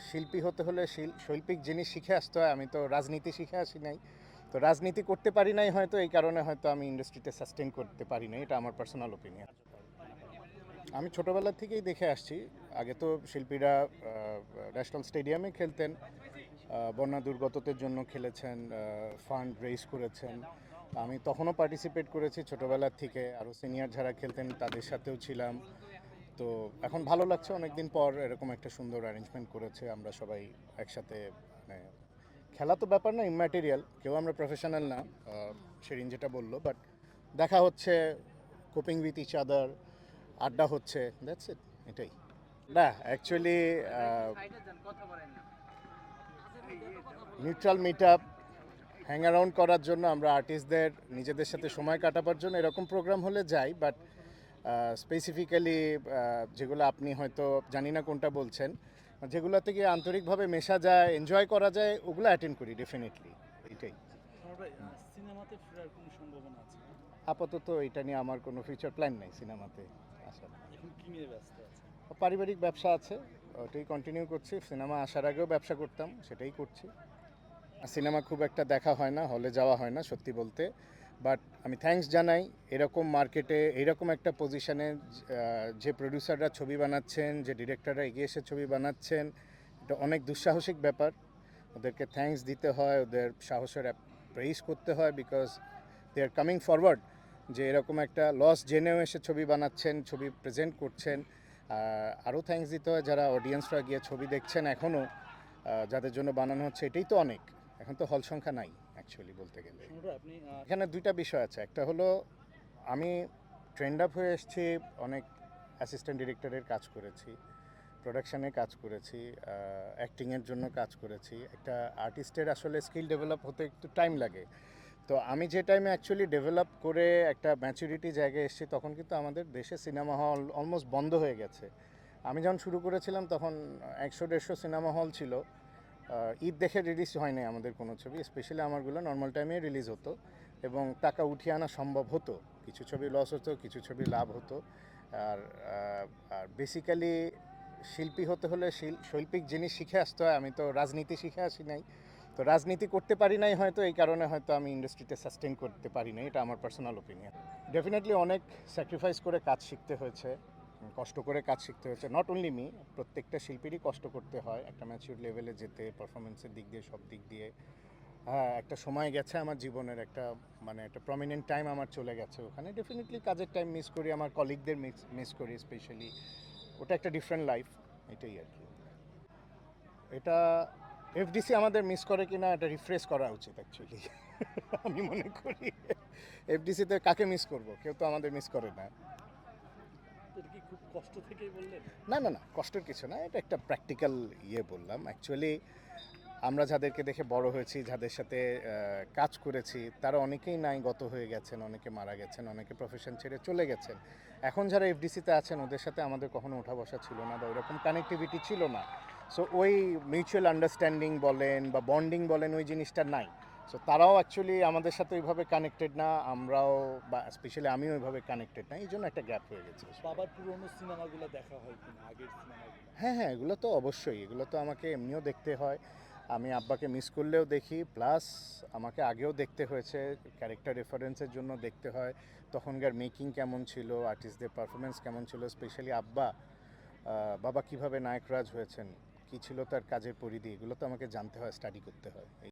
শিল্পী হতে হলে শিল- শৈল্পিক জিনিস শিখে আসতে হয়, আমি তো রাজনীতি শিখে আসি নাই। তো রাজনীতি করতে পারি নাই হয়তো, এই কারণে হয়তো আমি ইন্ডাস্ট্রিতে সাস্টেন করতে পারি নাই, এটা আমার পার্সোনাল ওপিনিয়ন আমি ছোটোবেলা থেকেই দেখে আসছি। আগে তো শিল্পীরা ন্যাশনাল স্টেডিয়ামে খেলতেন বন্যা দুর্গতদের জন্য খেলেছেন ফান্ড রেইজ করেছেন। আমি তখনও পার্টিসিপেট করেছি ছোটোবেলার থেকে। আরও সিনিয়র যারা খেলতেন, তাদের সাথেও ছিলাম। তো এখন ভালো লাগছে। অনেকদিন পর এরকম একটা সুন্দর অ্যারেঞ্জমেন্ট করেছে। আমরা সবাই একসাথে মানে খেলা তো ব্যাপার না ইম্যাটেরিয়াল কেউ আমরা প্রফেশনাল না সেরিন যেটা বলল বাট দেখা হচ্ছে কোপিং উইথ ইচ আদার আড্ডা হচ্ছে দ্যাটস ইট এটাই। না actually neutral meet up hang around করার জন্য আমরা আর্টিস্টদের নিজেদের সাথে সময় কাটাবার জন্য এরকম প্রোগ্রাম হলে যাই বাট স্পেসিফিক্যালি যেগুলো আপনি হয়তো জানি না কোনটা বলছেন যেগুলো থেকে আন্তরিকভাবে মেশা যায় এনজয় করা যায় ওগুলো অ্যাটেন্ড করি ডেফিনেটলি এটাই সিনেমাতে ফেরার কোনো সম্ভাবনা আছে? আপাতত এটা নিয়ে আমার কোনো ফিউচার প্ল্যান নেই সিনেমাতে আসার। পারিবারিক ব্যবসা আছে ওটাই কন্টিনিউ করছি। সিনেমা আসার আগেও ব্যবসা করতাম সেটাই করছি। সিনেমা খুব একটা দেখা হয় না হলে যাওয়া হয় না সত্যি বলতে। বাট আমি থ্যাঙ্কস জানাই এরকম মার্কেটে, এরকম একটা পজিশনে যে প্রডিউসাররা ছবি বানাচ্ছেন, যে ডিরেক্টররা এগিয়ে এসে ছবি বানাচ্ছেন, এটা অনেক দুঃসাহসিক ব্যাপার। ওদেরকে থ্যাঙ্কস দিতে হয়, ওদের সাহসের প্রেইজ করতে হয় because they are coming forward যে এরকম একটা লস জেনেও এসে ছবি বানাচ্ছেন, ছবি প্রেজেন্ট করছেন। আরও থ্যাঙ্কস দিতে হয় যারা অডিয়েন্সরা গিয়ে ছবি দেখছেন এখনও যাদের জন্য বানানো হচ্ছে, এটাই তো অনেক। এখন তো হল সংখ্যা নাই অ্যাকচুয়ালি বলতে গেলে। এখানে দুইটা বিষয় আছে। একটা হলো আমি ট্রেন্ড আপ হয়ে এসেছি অনেক অ্যাসিস্ট্যান্ট ডিরেক্টরের কাজ করেছি প্রোডাকশানে কাজ করেছি অ্যাক্টিংয়ের জন্য কাজ করেছি। একটা আর্টিস্টের আসলে স্কিল ডেভেলপ হতে একটু টাইম লাগে। তো আমি যে টাইমে অ্যাকচুয়ালি ডেভেলপ করে একটা ম্যাচুরিটি জায়গায় এসেছি তখন কিন্তু আমাদের দেশে সিনেমা হল অলমোস্ট বন্ধ হয়ে গেছে। আমি যখন শুরু করেছিলাম তখন একশো দেড়শো সিনেমা হল ছিল। ঈদ দেখে রিলিজ হয় নাই আমাদের কোনো ছবি স্পেশালি আমারগুলো নর্মাল টাইমে রিলিজ হতো এবং টাকা উঠিয়ে আনা সম্ভব হতো। কিছু ছবি লস হতো, কিছু ছবি লাভ হতো। আর আর বেসিক্যালি শিল্পী হতে হলে শিল- শৈল্পিক জিনিস শিখে আসতে হয়। আমি তো রাজনীতি শিখে আসি নাই। তো রাজনীতি করতে পারি নাই হয়তো, এই কারণে হয়তো আমি ইন্ডাস্ট্রিতে সাস্টেন করতে পারি নাই, এটা আমার পার্সোনাল ওপিনিয়ন ডেফিনেটলি অনেক স্যাক্রিফাইস করে কাজ শিখতে হয়েছে। কষ্ট করে কাজ শিখতে হয়েছে। নট অনলি মি প্রত্যেকটা শিল্পীরই কষ্ট করতে হয় একটা ম্যাচিউর লেভেলে যেতে পারফরমেন্সের দিক দিয়ে, সব দিক দিয়ে। হ্যাঁ একটা সময় গেছে আমার জীবনের, একটা মানে একটা প্রমিনেন্ট টাইম আমার চলে গেছে ওখানে। ডেফিনেটলি কাজের টাইম মিস করি, আমার কলিগদের মিস মিস করি স্পেশালি ওটা একটা ডিফারেন্ট লাইফ এটাই আর কি। এটা এফডিসি আমাদের মিস করে কিনা, এটা রিফ্রেশ করা উচিত অ্যাকচুয়ালি আমি মনে করি এফডিসিতে কাকে মিস করব? কেউ তো আমাদের মিস করে না। কষ্ট থেকেই বললেন? না না না, কষ্টের কিছু না, এটা একটা প্র্যাকটিক্যাল ইয়ে বললাম। অ্যাকচুয়ালি আমরা যাদেরকে দেখে বড় হয়েছি, যাদের সাথে কাজ করেছি, তারা অনেকেই নাই, গত হয়ে গেছেন, অনেকে মারা গেছেন, অনেকে প্রফেশন ছেড়ে চলে গেছেন। এখন যারা এফডিসিতে আছেন, ওদের সাথে আমাদের কখনো ওঠা বসা ছিল না বা ওরকম কানেক্টিভিটি ছিল না। সো ওই মিউচুয়াল আন্ডারস্ট্যান্ডিং বলেন বা বন্ডিং বলেন, ওই জিনিসটা নাই। সো তারাও অ্যাকচুয়ালি আমাদের সাথে ওইভাবে কানেক্টেড না আমরাও বা স্পেশালি আমিও ওইভাবে কানেক্টেড না এই জন্য একটা গ্যাপ হয়ে গেছে বাবার পুরনো সিনেমাগুলো দেখা হয় কিনা আগের সিনেমাগুলো? হ্যাঁ হ্যাঁ এগুলো তো অবশ্যই এগুলো তো আমাকে এমনিও দেখতে হয়। আমি আব্বাকে মিস করলেও দেখি প্লাস আমাকে আগেও দেখতে হয়েছে ক্যারেক্টার রেফারেন্সের জন্য দেখতে হয়। তখনকার মেকিং কেমন ছিল আর্টিস্টদের পারফরমেন্স কেমন ছিল স্পেশালি আব্বা বাবা কীভাবে নায়করাজ হয়েছেন কী ছিল তার কাজের পরিধি এগুলো তো আমাকে জানতে হয় স্টাডি করতে হয়।